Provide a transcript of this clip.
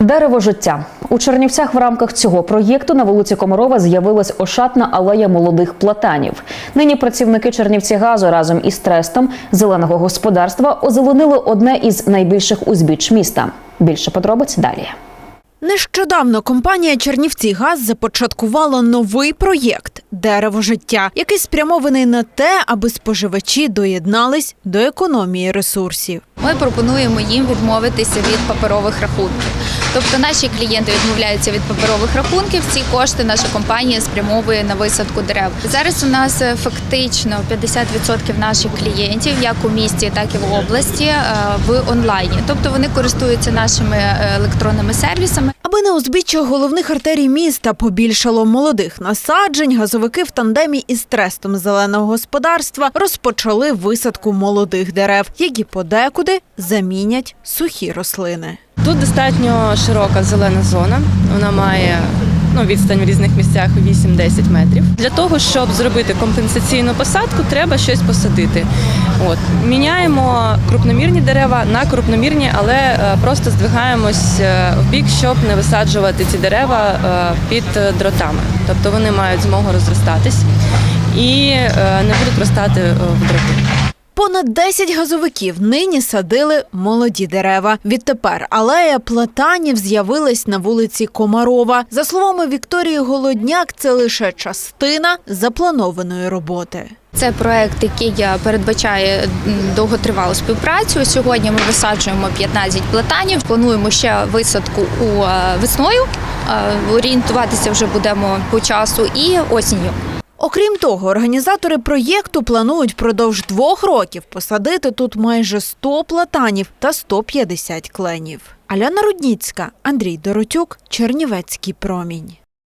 Дерево життя у Чернівцях в рамках цього проєкту на вулиці Комарова з'явилась ошатна алея молодих платанів. Нині працівники Чернівці газу разом із трестом зеленого господарства озеленили одне із найбільших узбіч міста. Більше подробиць далі. Нещодавно компанія Чернівці Газ започаткувала новий проєкт Дерево життя, який спрямований на те, аби споживачі доєднались до економії ресурсів. Ми пропонуємо їм відмовитися від паперових рахунків. Тобто наші клієнти відмовляються від паперових рахунків. Ці кошти наша компанія спрямовує на висадку дерев. Зараз у нас е, фактично 50% наших клієнтів, як у місті, так і в області, е, в онлайні. Тобто вони користуються нашими е, електронними сервісами. Аби на узбіччях головних артерій міста побільшало молодих насаджень, газовики в тандемі із трестом зеленого господарства розпочали висадку молодих дерев, які подекуди замінять сухі рослини. Тут достатньо широка зелена зона. Вона має ну, відстань в різних місцях 8-10 метрів. Для того, щоб зробити компенсаційну посадку, треба щось посадити. От. Міняємо крупномірні дерева на крупномірні, але е, просто здвигаємось е, в бік, щоб не висаджувати ці дерева е, під дротами. Тобто вони мають змогу розростатись і не будуть ростати в дроти. Понад 10 газовиків нині садили молоді дерева. Відтепер алея платанів з'явилась на вулиці Комарова. За словами Вікторії Голодняк, це лише частина запланованої роботи. Це проект, який е, передбачає довготривалу співпрацю. Сьогодні ми висаджуємо 15 платанів. Плануємо ще висадку у е, весною. Е, Орієнтуватися вже будемо по часу і осінню. Окрім того, організатори проєкту планують впродовж двох років посадити тут майже 100 платанів та 150 кленів. Аляна Рудніцька, Андрій Доротюк, Чернівецький промінь.